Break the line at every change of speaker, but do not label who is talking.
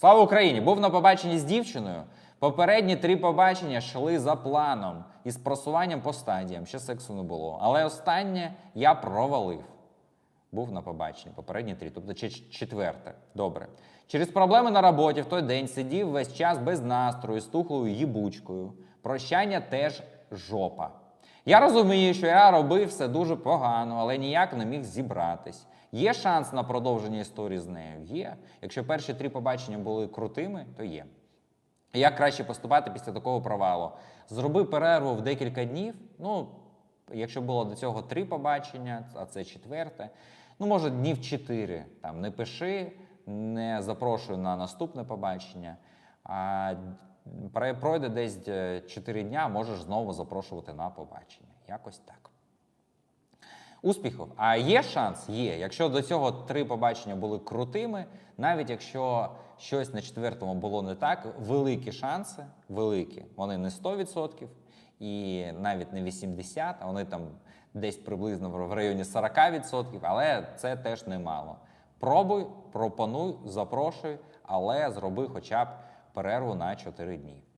Слава Україні! Був на побаченні з дівчиною. Попередні три побачення йшли за планом із просуванням по стадіям. Ще сексу не було. Але останнє я провалив. Був на побаченні, попередні три, тобто четверте. Добре. Через проблеми на роботі в той день сидів весь час без настрою, з тухлою їбучкою. Прощання теж жопа. Я розумію, що я робив все дуже погано, але ніяк не міг зібратись. Є шанс на продовження історії з нею? Є. Якщо перші три побачення були крутими, то є. Як краще поступати після такого провалу? Зроби перерву в декілька днів. Ну, якщо було до цього три побачення, а це четверте. Ну, може, днів чотири. Там не пиши, не запрошуй на наступне побачення. Пройде десь е, чотири дня, можеш знову запрошувати на побачення. Якось так. Успіхів. А є шанс? Є. Якщо до цього три побачення були крутими, навіть якщо щось на четвертому було не так, великі шанси, великі. Вони не 100% і навіть не 80%, а вони там десь приблизно в районі 40%, але це теж немало. Пробуй, пропонуй, запрошуй, але зроби хоча б перерву на 4 дні.